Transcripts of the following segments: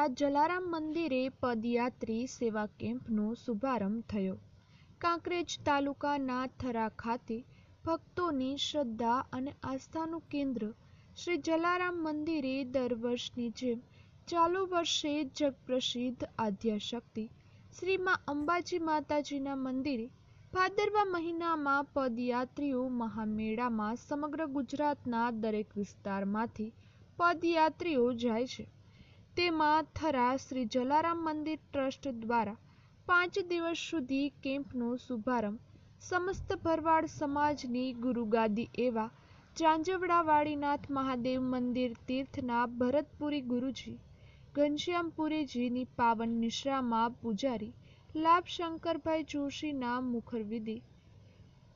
દ્વારા જલારામ મંદિરે પદયાત્રી સેવા કેમ્પનો શુભારંભ થયો. કાંકરેજ તાલુકાના થરા ખાતે ભક્તોની શ્રદ્ધા અને આસ્થાનું કેન્દ્ર શ્રી જલારામ મંદિરે દર વર્ષની જેમ ચાલુ વર્ષે જગપ્રસિદ્ધ આદ્યશક્તિ શ્રી માં અંબાજી માતાજીના મંદિરે ભાદરવા મહિનામાં પદયાત્રીઓ મહામેળામાં સમગ્ર ગુજરાતના દરેક વિસ્તારમાંથી પદયાત્રીઓ જાય છે. તેમાં થરા શ્રી જલારામ મંદિર ટ્રસ્ટ દ્વારા પાંચ દિવસ સુધી કેમ્પનો શુભારંભ. સમસ્ત ભરવાડ સમાજની ગુરુગાદી એવા ચાંજવડાવાડીનાથ મહાદેવ મંદિર તીર્થના ભરતપુરી ગુરુજી, ઘનશ્યામપુરીજીની પાવન નિશ્રામાં પૂજારી લાભશંકરભાઈ જોશીના મુખર વિધિ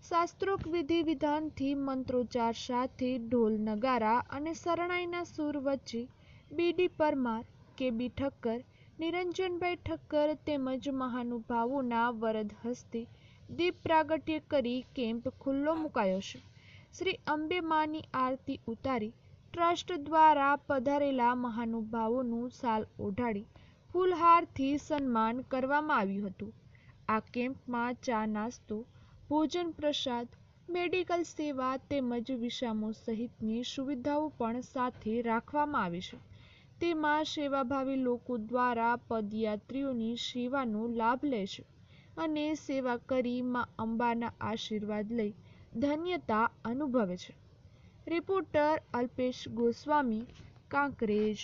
શાસ્ત્રોક વિધિ વિધાનથી મંત્રોચ્ચાર સાથે ઢોલ નગારા અને શરણાઈના સૂર વચ્ચે બીડી પરમાર કે બી ઠક્કર, નિરંજનભાઈ ઠક્કર તેમજ મહાનુભાવોના વરદ હસ્તે દીપ પ્રાગટ્ય કરી કેમ્પ ખુલ્લો મુકાયો છે. શ્રી અંબે માની આરતી ઉતારી ટ્રસ્ટ દ્વારા પધારેલા મહાનુભાવોનું સાલ ઓઢાડી ફૂલહારથી સન્માન કરવામાં આવ્યું હતું. આ કેમ્પમાં ચા નાસ્તો, ભોજન પ્રસાદ, મેડિકલ સેવા તેમજ વિસામો સહિતની સુવિધાઓ પણ સાથે રાખવામાં આવી છે. તેમાં સેવાભાવી લોકો દ્વારા પદયાત્રીઓની સેવાનો લાભ લે છે અને સેવા કરી માં અંબાના આશીર્વાદ લઈ ધન્યતા અનુભવે છે. રિપોર્ટર અલ્પેશ ગોસ્વામી, કાંકરેજ.